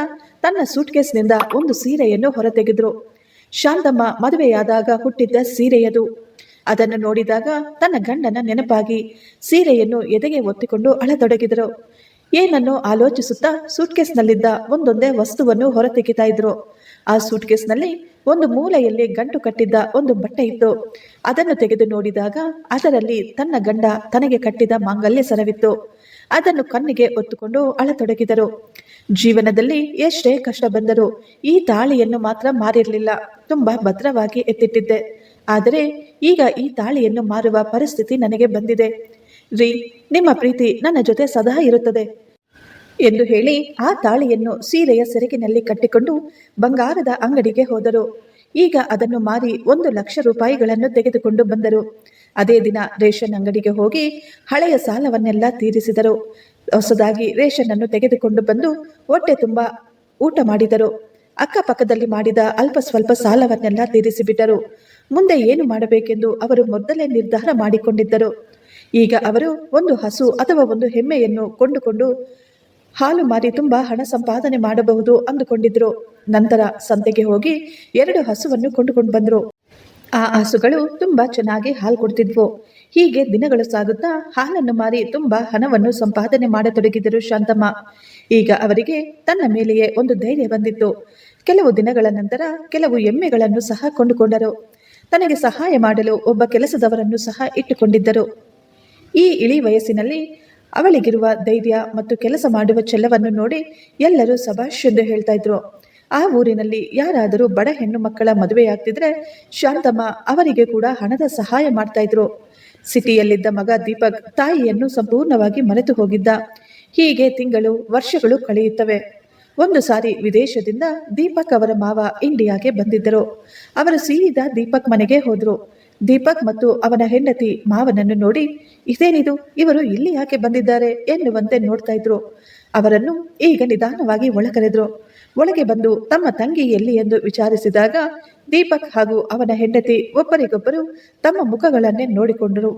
ತನ್ನ ಸೂಟ್ಕೇಸ್ನಿಂದ ಒಂದು ಸೀರೆಯನ್ನು ಹೊರತೆಗೆದ್ರು. ಶಾಂತಮ್ಮ ಮದುವೆಯಾದಾಗ ಹುಟ್ಟಿದ್ದ ಸೀರೆಯದು. ಅದನ್ನು ನೋಡಿದಾಗ ತನ್ನ ಗಂಡನ ನೆನಪಾಗಿ ಸೀರೆಯನ್ನು ಎದೆಗೆ ಒತ್ತಿಕೊಂಡು ಅಳತೊಡಗಿದರು. ಏನನ್ನು ಆಲೋಚಿಸುತ್ತಾ ಸೂಟ್ಕೇಸ್ನಲ್ಲಿದ್ದ ಒಂದೊಂದೇ ವಸ್ತುವನ್ನು ಹೊರತೆಗಿತಾ ಇದ್ರು. ಆ ಸೂಟ್ಕೇಸ್ನಲ್ಲಿ ಒಂದು ಮೂಲೆಯಲ್ಲಿ ಗಂಟು ಕಟ್ಟಿದ್ದ ಒಂದು ಬಟ್ಟೆ ಇತ್ತು. ಅದನ್ನು ತೆಗೆದು ನೋಡಿದಾಗ ಅದರಲ್ಲಿ ತನ್ನ ಗಂಡ ತನಗೆ ಕಟ್ಟಿದ ಮಾಂಗಲ್ಯ ಸರವಿತ್ತು. ಅದನ್ನು ಕಣ್ಣಿಗೆ ಒತ್ತುಕೊಂಡು ಅಳತೊಡಗಿದರು. ಜೀವನದಲ್ಲಿ ಎಷ್ಟೇ ಕಷ್ಟ ಬಂದರೂ ಈ ತಾಳಿಯನ್ನು ಮಾತ್ರ ಮಾರಿರಲಿಲ್ಲ. ತುಂಬಾ ಭದ್ರವಾಗಿ ಎತ್ತಿಟ್ಟಿದ್ದೆ. ಆದರೆ ಈಗ ಈ ತಾಳಿಯನ್ನು ಮಾರುವ ಪರಿಸ್ಥಿತಿ ನನಗೆ ಬಂದಿದೆ. ರೀ, ನಿಮ್ಮ ಪ್ರೀತಿ ನನ್ನ ಜೊತೆ ಸದಾ ಇರುತ್ತದೆ. ಎಂದು ಹೇಳಿ ಆ ತಾಳಿಯನ್ನು ಸೀರೆಯ ಸೆರಗಿನಲ್ಲಿ ಕಟ್ಟಿಕೊಂಡು ಬಂಗಾರದ ಅಂಗಡಿಗೆ ಹೋದರು. ಈಗ ಅದನ್ನು ಮಾರಿ ಒಂದು ಲಕ್ಷ ರೂಪಾಯಿಗಳನ್ನು ತೆಗೆದುಕೊಂಡು ಬಂದರು. ಅದೇ ದಿನ ರೇಷನ್ ಅಂಗಡಿಗೆ ಹೋಗಿ ಹಳೆಯ ಸಾಲವನ್ನೆಲ್ಲ ತೀರಿಸಿದರು. ಹೊಸದಾಗಿ ರೇಷನ್ ಅನ್ನು ತೆಗೆದುಕೊಂಡು ಬಂದು ಹೊಟ್ಟೆ ತುಂಬ ಊಟ ಮಾಡಿದರು. ಅಕ್ಕಪಕ್ಕದಲ್ಲಿ ಮಾಡಿದ ಅಲ್ಪ ಸ್ವಲ್ಪ ಸಾಲವನ್ನೆಲ್ಲ ತೀರಿಸಿಬಿಟ್ಟರು. ಮುಂದೆ ಏನು ಮಾಡಬೇಕೆಂದು ಅವರು ಮೊದಲೇ ನಿರ್ಧಾರ ಮಾಡಿಕೊಂಡಿದ್ದರು. ಈಗ ಅವರು ಒಂದು ಹಸು ಅಥವಾ ಒಂದು ಹೆಮ್ಮೆಯನ್ನು ಕೊಂಡುಕೊಂಡು ಹಾಲು ಮಾರಿ ತುಂಬಾ ಹಣ ಸಂಪಾದನೆ ಮಾಡಬಹುದು ಅಂದುಕೊಂಡಿದ್ರು. ನಂತರ ಸಂತೆಗೆ ಹೋಗಿ ಎರಡು ಹಸುವನ್ನು ಕೊಂಡುಕೊಂಡು ಬಂದರು. ಆ ಹಸುಗಳು ತುಂಬಾ ಚೆನ್ನಾಗಿ ಹಾಲು ಕೊಡ್ತಿದ್ವು. ಹೀಗೆ ದಿನಗಳು ಸಾಗುತ್ತಾ ಹಾಲನ್ನು ಮಾರಿ ತುಂಬಾ ಹಣವನ್ನು ಸಂಪಾದನೆ ಮಾಡತೊಡಗಿದರು ಶಾಂತಮ್ಮ. ಈಗ ಅವರಿಗೆ ತನ್ನ ಮೇಲೆಯೇ ಒಂದು ಧೈರ್ಯ ಬಂದಿತ್ತು. ಕೆಲವು ದಿನಗಳ ನಂತರ ಕೆಲವು ಎಮ್ಮೆಗಳನ್ನು ಸಹ ಕೊಂಡುಕೊಂಡರು. ತನಗೆ ಸಹಾಯ ಮಾಡಲು ಒಬ್ಬ ಕೆಲಸದವರನ್ನು ಸಹ ಇಟ್ಟುಕೊಂಡಿದ್ದರು. ಈ ಇಳಿ ವಯಸ್ಸಿನಲ್ಲಿ ಅವಳಿಗಿರುವ ಧೈರ್ಯ ಮತ್ತು ಕೆಲಸ ಮಾಡುವ ಛಲವನ್ನು ನೋಡಿ ಎಲ್ಲರೂ ಸಭಾಷ್ ಎಂದು ಹೇಳ್ತಾ ಇದ್ರು. ಆ ಊರಿನಲ್ಲಿ ಯಾರಾದರೂ ಬಡ ಹೆಣ್ಣು ಮಕ್ಕಳ ಮದುವೆಯಾಗ್ತಿದ್ರೆ ಶಾಂತಮ್ಮ ಅವರಿಗೆ ಕೂಡ ಹಣದ ಸಹಾಯ ಮಾಡ್ತಾ ಇದ್ರು. ಸಿಟಿಯಲ್ಲಿದ್ದ ಮಗ ದೀಪಕ್ ತಾಯಿಯನ್ನು ಸಂಪೂರ್ಣವಾಗಿ ಮರೆತು ಹೋಗಿದ್ದ. ಹೀಗೆ ತಿಂಗಳು, ವರ್ಷಗಳು ಕಳೆಯುತ್ತವೆ. ಒಂದು ಸಾರಿ ವಿದೇಶದಿಂದ ದೀಪಕ್ ಅವರ ಮಾವ ಇಂಡಿಯಾಗೆ ಬಂದಿದ್ದರು. ಅವರು ಸೀದಾ ದೀಪಕ್ ಮನೆಗೆ ಹೋದ್ರು. ದೀಪಕ್ ಮತ್ತು ಅವನ ಹೆಂಡತಿ ಮಾವನನ್ನು ನೋಡಿ, ಇದೇನಿದು, ಇವರು ಇಲ್ಲಿ ಯಾಕೆ ಬಂದಿದ್ದಾರೆ ಎನ್ನುವಂತೆ ನೋಡ್ತಾ ಇದ್ರು. ಅವರನ್ನು ಈಗ ನಿಧಾನವಾಗಿ ಒಳಕರೆದ್ರು. ಒಳಗೆ ಬಂದು ತಮ್ಮ ತಂಗಿ ಎಲ್ಲಿ ಎಂದು ವಿಚಾರಿಸಿದಾಗ, ದೀಪಕ್ ಹಾಗೂ ಅವನ ಹೆಂಡತಿ ಒಬ್ಬರಿಗೊಬ್ಬರು ತಮ್ಮ ಮುಖಗಳನ್ನೇ ನೋಡಿಕೊಂಡರು.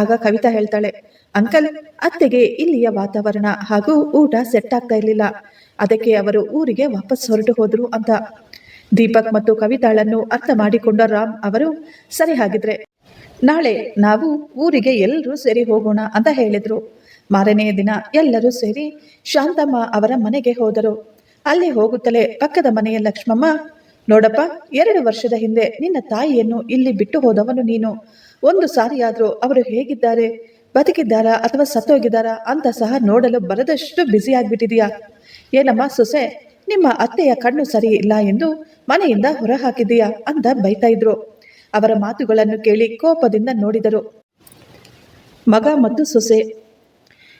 ಆಗ ಕವಿತಾ ಹೇಳ್ತಾಳೆ, ಅಂಕಲ್, ಅತ್ತೆಗೆ ಇಲ್ಲಿಯ ವಾತಾವರಣ ಹಾಗೂ ಊಟ ಸೆಟ್ ಆಗ್ತಾ ಇರಲಿಲ್ಲ. ಅದಕ್ಕೆ ಅವರು ಊರಿಗೆ ವಾಪಸ್ ಹೊರಟು ಹೋದ್ರು ಅಂತ. ದೀಪಕ್ ಮತ್ತು ಕವಿತಾಳನ್ನು ಅರ್ಥ ಮಾಡಿಕೊಂಡ ರಾಮ್ ಅವರು, ಸರಿ ಹಾಗಿದ್ರೆ, ನಾಳೆ ನಾವು ಊರಿಗೆ ಎಲ್ಲರೂ ಸೇರಿ ಹೋಗೋಣ ಅಂತ ಹೇಳಿದ್ರು. ಮಾರನೆಯ ದಿನ ಎಲ್ಲರೂ ಸೇರಿ ಶಾಂತಮ್ಮ ಅವರ ಮನೆಗೆ ಹೋದರು. ಅಲ್ಲಿ ಹೋಗುತ್ತಲೇ ಪಕ್ಕದ ಮನೆಯ ಲಕ್ಷ್ಮಮ್ಮ, ನೋಡಪ್ಪ, ಎರಡು ವರ್ಷದ ಹಿಂದೆ ನಿನ್ನ ತಾಯಿಯನ್ನು ಇಲ್ಲಿ ಬಿಟ್ಟು ಹೋದವನು ನೀನು. ಒಂದು ಸಾರಿಯಾದರೂ ಅವರು ಹೇಗಿದ್ದಾರೆ? ಬದುಕಿದ್ದಾರಾ ಅಥವಾ ಸತ್ತೋಗಿದ್ದಾರಾ ಅಂತ ಸಹ ನೋಡಲು ಬರದಷ್ಟು ಬ್ಯುಸಿ ಆಗ್ಬಿಟ್ಟಿದೀಯಾ? ಏನಮ್ಮ ಸೊಸೆ ನಿಮ್ಮ ಅತ್ತೆಯ ಕಣ್ಣು ಸರಿ ಇಲ್ಲ ಎಂದು ಮನೆಯಿಂದ ಹೊರ ಹಾಕಿದೀಯಾ ಅಂತ ಬೈತಾ ಇದ್ರು ಅವರ ಮಾತುಗಳನ್ನು ಕೇಳಿ ಕೋಪದಿಂದ ನೋಡಿದರು. ಮಗ ಮತ್ತು ಸೊಸೆ.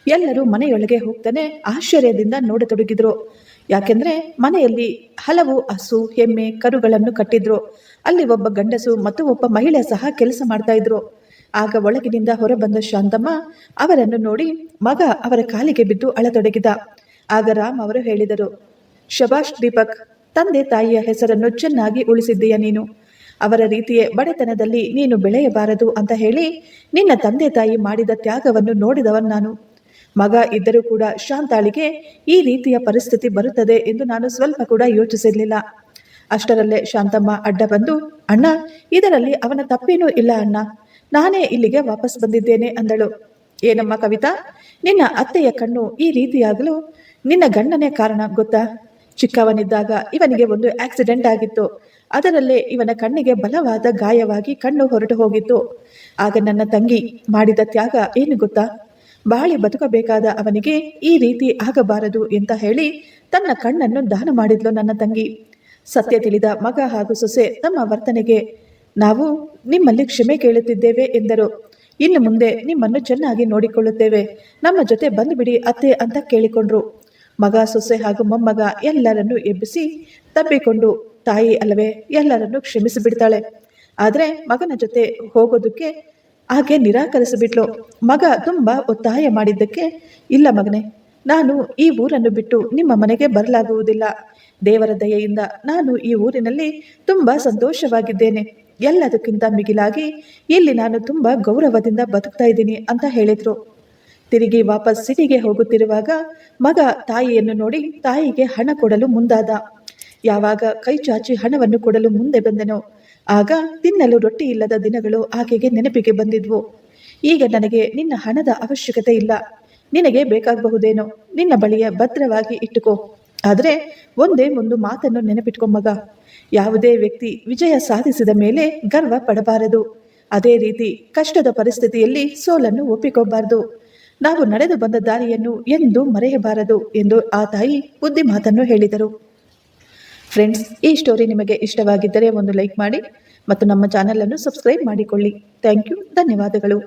ಎಲ್ಲರೂ ಮನೆಯೊಳಗೆ ಹೋಗ್ತಾನೆ ಆಶ್ಚರ್ಯದಿಂದ ನೋಡತೊಡಗಿದ್ರು. ಯಾಕೆಂದ್ರೆ ಮನೆಯಲ್ಲಿ ಹಲವು ಹಸು, ಎಮ್ಮೆ, ಕರುಗಳನ್ನು ಕಟ್ಟಿದ್ರು. ಅಲ್ಲಿ ಒಬ್ಬ ಗಂಡಸು ಮತ್ತು ಒಬ್ಬ ಮಹಿಳೆ ಸಹ ಕೆಲಸ ಮಾಡ್ತಾ ಇದ್ರು ಆಗ ಒಳಗಿನಿಂದ ಹೊರಬಂದ ಶಾಂತಮ್ಮ ಅವರನ್ನು ನೋಡಿ ಮಗ ಅವರ ಕಾಲಿಗೆ ಬಿದ್ದು ಅಳತೊಡಗಿದ. ಆಗ ರಾಮ್ ಅವರು ಹೇಳಿದರು ಶಬಾಷ್ ದೀಪಕ್, ತಂದೆ ತಾಯಿಯ ಹೆಸರನ್ನು ಚೆನ್ನಾಗಿ ಉಳಿಸಿದ್ದೀಯ ನೀನು. ಅವರ ರೀತಿಯೇ ಬಡತನದಲ್ಲಿ ನೀನು ಬೆಳೆಯಬಾರದು ಅಂತ ಹೇಳಿ ನಿನ್ನ ತಂದೆ ತಾಯಿ ಮಾಡಿದ ತ್ಯಾಗವನ್ನು ನೋಡಿದವನ್ ನಾನು. ಮಗ ಇದ್ದರೂ ಕೂಡ ಶಾಂತಾಳಿಗೆ ಈ ರೀತಿಯ ಪರಿಸ್ಥಿತಿ ಬರುತ್ತದೆ ಎಂದು ನಾನು ಸ್ವಲ್ಪ ಕೂಡ ಯೋಚಿಸಿರಲಿಲ್ಲ. ಅಷ್ಟರಲ್ಲೇ ಶಾಂತಮ್ಮ ಅಡ್ಡ ಬಂದು, ಅಣ್ಣ, ಇದರಲ್ಲಿ ಅವನ ತಪ್ಪೇನೂ ಇಲ್ಲ ಅಣ್ಣ. ನಾನೇ ಇಲ್ಲಿಗೆ ವಾಪಸ್ ಬಂದಿದ್ದೇನೆ ಅಂದಳು. ಏನಮ್ಮ ಕವಿತಾ, ನಿನ್ನ ಅತ್ತೆಯ ಕಣ್ಣು ಈ ರೀತಿಯಾಗಲು ನಿನ್ನ ಗಂಡನೇ ಕಾರಣ ಗೊತ್ತಾ? ಚಿಕ್ಕವನಿದ್ದಾಗ ಇವನಿಗೆ ಒಂದು ಆಕ್ಸಿಡೆಂಟ್ ಆಗಿತ್ತು. ಅದರಲ್ಲೇ ಇವನ ಕಣ್ಣಿಗೆ ಬಲವಾದ ಗಾಯವಾಗಿ ಕಣ್ಣು ಹೊರಟು ಹೋಗಿತ್ತು. ಆಗ ನನ್ನ ತಂಗಿ ಮಾಡಿದ ತ್ಯಾಗ ಏನು ಗೊತ್ತಾ? ಬಾಳಿ ಬದುಕಬೇಕಾದ ಅವನಿಗೆ ಈ ರೀತಿ ಆಗಬಾರದು ಅಂತ ಹೇಳಿ ತನ್ನ ಕಣ್ಣನ್ನು ದಾನ ಮಾಡಿದ್ಲು ನನ್ನ ತಂಗಿ. ಸತ್ಯ ತಿಳಿದ ಮಗ ಹಾಗೂ ಸೊಸೆ ತಮ್ಮ ವರ್ತನೆಗೆ, ನಾವು ನಿಮ್ಮಲ್ಲಿ ಕ್ಷಮೆ ಕೇಳುತ್ತಿದ್ದೇವೆ ಎಂದರು. ಇನ್ನು ಮುಂದೆ ನಿಮ್ಮನ್ನು ಚೆನ್ನಾಗಿ ನೋಡಿಕೊಳ್ಳುತ್ತೇವೆ. ನಮ್ಮ ಜೊತೆ ಬಂದುಬಿಡಿ ಅತ್ತೆ ಅಂತ ಕೇಳಿಕೊಂಡ್ರು. ಮಗ ಸೊಸೆ ಹಾಗೂ ಮೊಮ್ಮಗ ಎಲ್ಲರನ್ನು ಎಬ್ಬಿಸಿ ತಬ್ಬಿಕೊಂಡು ತಾಯಿ ಅಲ್ಲವೇ ಎಲ್ಲರನ್ನು ಕ್ಷಮಿಸಿ ಬಿಡ್ತಾಳೆ ಆದರೆ ಮಗನ ಜೊತೆ ಹೋಗೋದಕ್ಕೆ ಹಾಗೆ ನಿರಾಕರಿಸಿಬಿಟ್ಲು. ಮಗ ತುಂಬ ಒತ್ತಾಯ ಮಾಡಿದ್ದಕ್ಕೆ, ಇಲ್ಲ ಮಗನೇ, ನಾನು ಈ ಊರನ್ನು ಬಿಟ್ಟು ನಿಮ್ಮ ಮನೆಗೆ ಬರಲಾಗುವುದಿಲ್ಲ. ದೇವರ ದಯೆಯಿಂದ ನಾನು ಈ ಊರಿನಲ್ಲಿ ತುಂಬ ಸಂತೋಷವಾಗಿದ್ದೇನೆ. ಎಲ್ಲದಕ್ಕಿಂತ ಮಿಗಿಲಾಗಿ ಇಲ್ಲಿ ನಾನು ತುಂಬ ಗೌರವದಿಂದ ಬದುಕ್ತಾ ಇದ್ದೀನಿ ಅಂತ ಹೇಳಿದ್ರು. ತಿರುಗಿ ವಾಪಸ್ ಸಿಟಿಗೆ ಹೋಗುತ್ತಿರುವಾಗ ಮಗ ತಾಯಿಯನ್ನು ನೋಡಿ ತಾಯಿಗೆ ಹಣ ಕೊಡಲು ಮುಂದಾದ. ಯಾವಾಗ ಕೈ ಚಾಚಿ ಹಣವನ್ನು ಕೊಡಲು ಮುಂದೆ ಬಂದೆನೋ, ಆಗ ತಿನ್ನಲು ರೊಟ್ಟಿ ಇಲ್ಲದ ದಿನಗಳು ಆಕೆಗೆ ನೆನಪಿಗೆ ಬಂದಿದ್ವು. ಈಗ ನನಗೆ ನಿನ್ನ ಹಣದ ಅವಶ್ಯಕತೆ ಇಲ್ಲ. ನಿನಗೆ ಬೇಕಾಗಬಹುದೇನೋ, ನಿನ್ನ ಬಳಿಯ ಭದ್ರವಾಗಿ ಇಟ್ಟುಕೋ. ಆದರೆ ಒಂದೇ ಒಂದು ಮಾತನ್ನು ನೆನಪಿಟ್ಕೊ ಮಗ. ಯಾವುದೇ ವ್ಯಕ್ತಿ ವಿಜಯ ಸಾಧಿಸಿದ ಮೇಲೆ ಗರ್ವ ಪಡಬಾರದು. ಅದೇ ರೀತಿ ಕಷ್ಟದ ಪರಿಸ್ಥಿತಿಯಲ್ಲಿ ಸೋಲನ್ನು ಒಪ್ಪಿಕೋಬಾರದು. ನಾವು ನಡೆದು ಬಂದ ದಾರಿಯನ್ನು ಎಂದು ಮರೆಯಬಾರದು ಎಂದು ಆ ತಾಯಿ ಬುದ್ಧಿ ಮಾತನ್ನು ಹೇಳಿದರು. ಫ್ರೆಂಡ್ಸ್ ಈ ಸ್ಟೋರಿ ನಿಮಗೆ ಇಷ್ಟವಾಗಿದ್ದರೆ ಒಂದು ಲೈಕ್ ಮಾಡಿ ಮತ್ತು ನಮ್ಮ ಚಾನಲನ್ನು ಸಬ್ಸ್ಕ್ರೈಬ್ ಮಾಡಿಕೊಳ್ಳಿ. ಥ್ಯಾಂಕ್ ಯು ಧನ್ಯವಾದಗಳು.